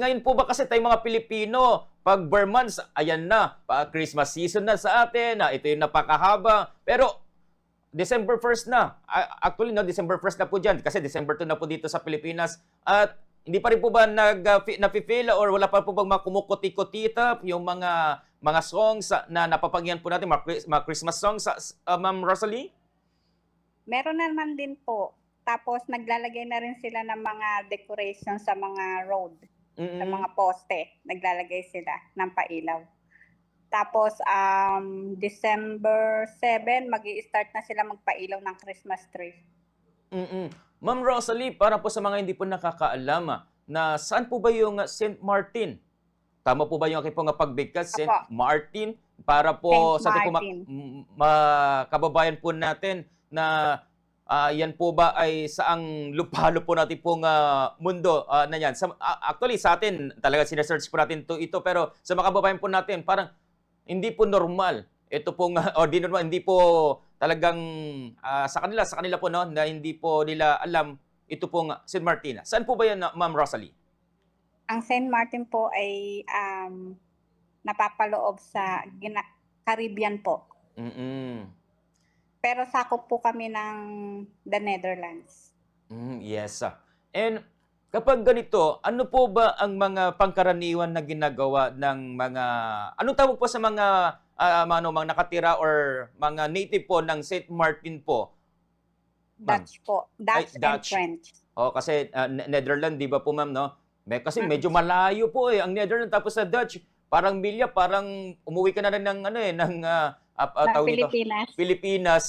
ngayon po ba kasi tayo mga Pilipino, pag Burr months, ayan na, pa Christmas season na sa atin, na ito yung napakahaba. Pero December 1st na. Actually, no, December 1st na po dyan kasi December 2 na po dito sa Pilipinas. At hindi pa rin po ba nag, uh, napifeel or wala pa po bang mga kumukuti-kutita yung mga mga songs na napapagyan po natin, mga Christmas songs, uh, Ma'am Rosalie? Meron naman din po. Tapos naglalagay na rin sila ng mga decoration sa mga road, sa Mm-mm. mga poste. Naglalagay sila ng pailaw. Tapos um, December 7, mag start na sila magpailaw ng Christmas tree. Mm-mm. Ma'am Rosalie, para po sa mga hindi po nakakaalam, ah, na saan po ba yung St. Martin? Tama po ba yung aking pong pagbigkas, St. Martin? Para po Saint sa ating po ma- ma- kababayan po natin na ah, yan po ba ay saang lupalo po natin pong ah, mundo ah, na yan. Sa, ah, actually, sa atin, talaga sinesearch po natin to, ito, pero sa mga kababayan po natin, parang hindi po normal. Ito pong, o di normal, hindi po talagang ah, sa kanila, sa kanila po, no, na hindi po nila alam ito pong St. Martin. Saan po ba yan, Ma'am Rosalie? Ang St. Martin po ay um, napapaloob sa gina- Caribbean po. Mm-mm. Pero sakop po kami ng the Netherlands. Mm, yes. ah. And kapag ganito, ano po ba ang mga pangkaraniwan na ginagawa ng mga, anong tawag po sa mga, ah, mga, ano, mga nakatira or mga native po ng St. Martin po? Ma'am. Dutch po. Dutch, and Dutch. French. O kasi ah, Ne- Netherlands, di ba po ma'am, no? May, kasi Mm. medyo malayo po eh, ang Netherlands tapos sa Dutch. Parang milya, parang umuwi ka na rin ng ano eh, ng ah, ah, ng tawag dito, Pilipinas. Pilipinas.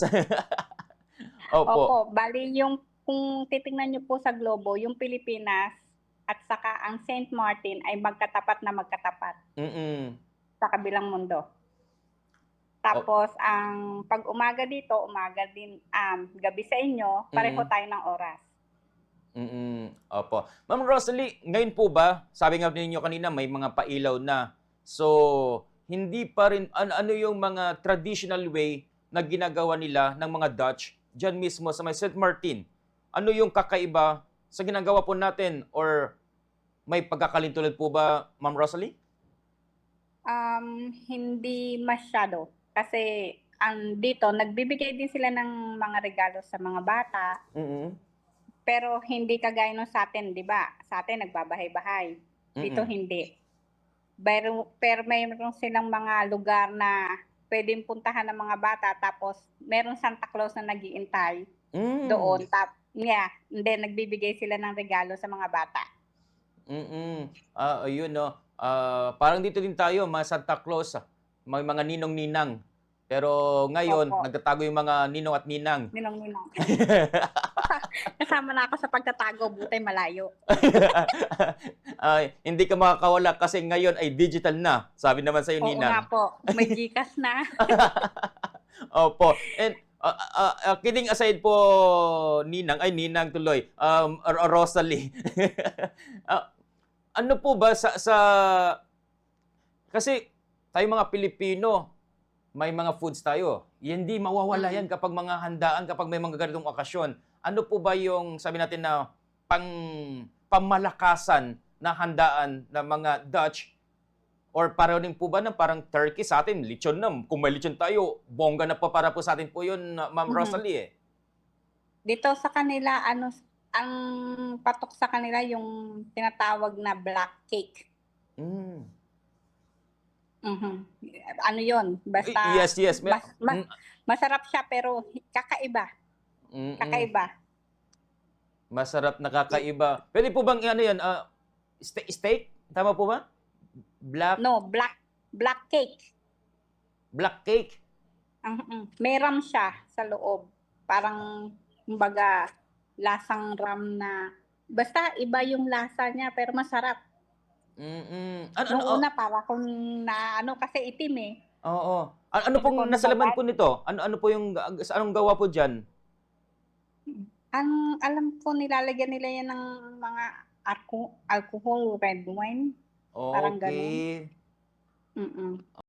Opo. Opo, bali yung kung titingnan niyo po sa globo, yung Pilipinas at saka ang St. Martin ay magkatapat na magkatapat Mm-mm. sa kabilang mundo. Tapos ang pag umaga dito, umaga din um, gabi sa inyo, pareho Mm. tayo ng oras. Mm-mm. Opo. Ma'am Rosalie, ngayon po ba, sabi nga ninyo kanina, may mga pailaw na. So, hindi pa rin, ano, ano yung mga traditional way na ginagawa nila ng mga Dutch dyan mismo sa may St. Martin? Ano yung kakaiba sa ginagawa po natin? Or may pagkakalintulad po ba, Ma'am Rosalie? Um, hindi masyado. Kasi ang dito, nagbibigay din sila ng mga regalo sa mga bata. Mm-mm. Pero hindi kagaya nung sa atin, di ba? Sa atin, nagbabahay-bahay. Dito, Mm-mm. hindi. Pero, pero mayroon silang mga lugar na pwedeng puntahan ng mga bata. Tapos, meron Santa Claus na nagiintay Mm. doon. Tap, yeah, and then nagbibigay sila ng regalo sa mga bata. Mm-mm. Ah, ayun no. Ah, parang dito din tayo, mga Santa Claus, ah, may mga ninong-ninang. Pero ngayon, Opo. nagtatago yung mga ninong at ninang. Ninong-ninong. Kasama na ako sa pagtatago, butay malayo. Ay, hindi ka makakawala kasi ngayon ay digital na. Sabi naman sa iyo, Oo Ninang. nga po, may Gcash na. Opo. And uh, uh, uh, kidding aside po, Ninang, ay Ninang tuloy, um, Ro- Rosalie. Ah, ano po ba sa, sa... Kasi tayo mga Pilipino, may mga foods tayo. Hindi mawawala yan kapag mga handaan, kapag may mga ganitong okasyon. Ano po ba yung, sabi natin na, pang pamalakasan na handaan ng mga Dutch Or pareho din po ba ng parang turkey sa atin, lechon na. Kung may lechon tayo, bongga na pa para po sa atin po yun, Ma'am Mhm. Rosalie. Eh. Dito sa kanila, ano, ang patok sa kanila yung tinatawag na black cake. Mm. Mhm. Ano yon Basta, yes, yes. Mas- mas- masarap siya pero kakaiba. Mm, mm, Kakaiba. Masarap, nakakaiba. Pwede po bang ano yan, ah, ste- steak? Tama po ba? Black, No, black black cake. black cake. Mhm. May ram siya sa loob. Parang, kumbaga, lasang ram na, basta iba yung lasa niya pero masarap. Mm-mm. Ano, ano, Nung oh, una, para kung na, ano, kasi itim eh. oo. Ano, ano pong Ano po, nasa laman po nito? Ano, ano po yung, anong gawa po dyan? Ang alam ko, nilalagyan nila yan ng mga alco- alcohol, red wine. Parang Okay. Mm-mm.